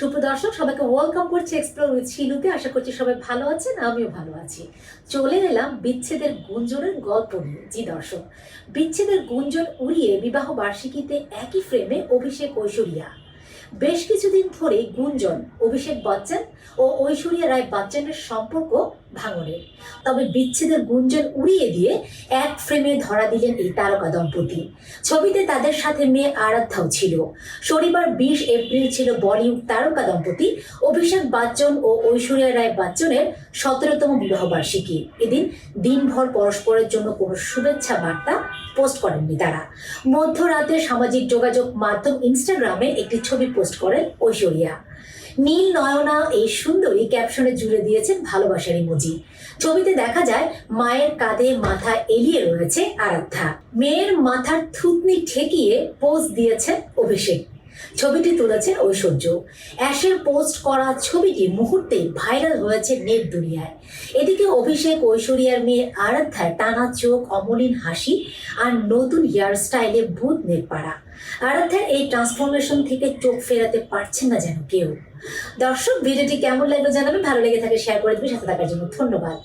সুপ্রদর্শক সবাইকে ওয়েলকাম করছি explore with শিলুতে আশা করছি সবাই ভালো আছেন, আমিও ভালো আছি। চলে এলাম বিচ্ছেদের গুঞ্জনের গল্প নিয়ে। জি দর্শক, বিচ্ছেদের গুঞ্জন উড়িয়ে বিবাহ বার্ষিকীতে একই ফ্রেমে অভিষেক ঐশ্বরিয়া। বেশ কিছুদিন ধরে গুঞ্জন, অভিষেক বচ্চন ও ঐশ্বরিয়া রায় বচ্চনের সম্পর্ক ভাঙনের তবে বিচ্ছেদের গুঞ্জন উড়িয়ে দিয়ে এক ফ্রেমে ধরা দিলেন এই তারকা দম্পতি। ছবিতে তাদের সাথে মেয়ে আরাধ্যাও ছিল। শনিবার বিশ এপ্রিল ছিল বলিউড তারকা দম্পতি অভিষেক বচ্চন ও ঐশ্বরিয়া রায় বচ্চনের সতেরোতম বিবাহবার্ষিকী। এদিন দিনভর পরস্পরের জন্য কোনো শুভেচ্ছা বার্তা পোস্ট করেননি তারা। মধ্যরাতে সামাজিক যোগাযোগ মাধ্যম ইনস্টাগ্রামে একটি ছবি পোস্ট করেন ঐশ্বরিয়া। নীল নয়না এই সুন্দরী ক্যাপশনে জুড়ে দিয়েছেন ভালোবাসার ইমোজি। ছবিতে দেখা যায়, মায়ের কাঁধে মাথা এলিয়ে রয়েছে আরাধ্যা। মেয়ের মাথার থুতনি ঠেকিয়ে পোজ দিয়েছেন অভিষেক। ছবিটি তুলেছেন ঐশ্বর্য। অ্যাশের পোস্ট করা ছবিটি মুহূর্তে ভাইরাল হয়েছে নেট দুনিয়ায়। এদিকে অভিষেক ঐশ্বরিয়ার মেয়ে আরাধ্যার টানা চোখ, অমলিন হাসি আর নতুন হেয়ার স্টাইলে ভূত নেট পাড়া আরাধ্যার এই ট্রান্সফরমেশন থেকে চোখ ফেরাতে পারছেন না যেন কেউ। দর্শক, ভিডিওটি কেমন লাগল জানাবেন, ভালো লেগে থাকে, শেয়ার করে দেবেন, সাথে থাকার জন্য ধন্যবাদ।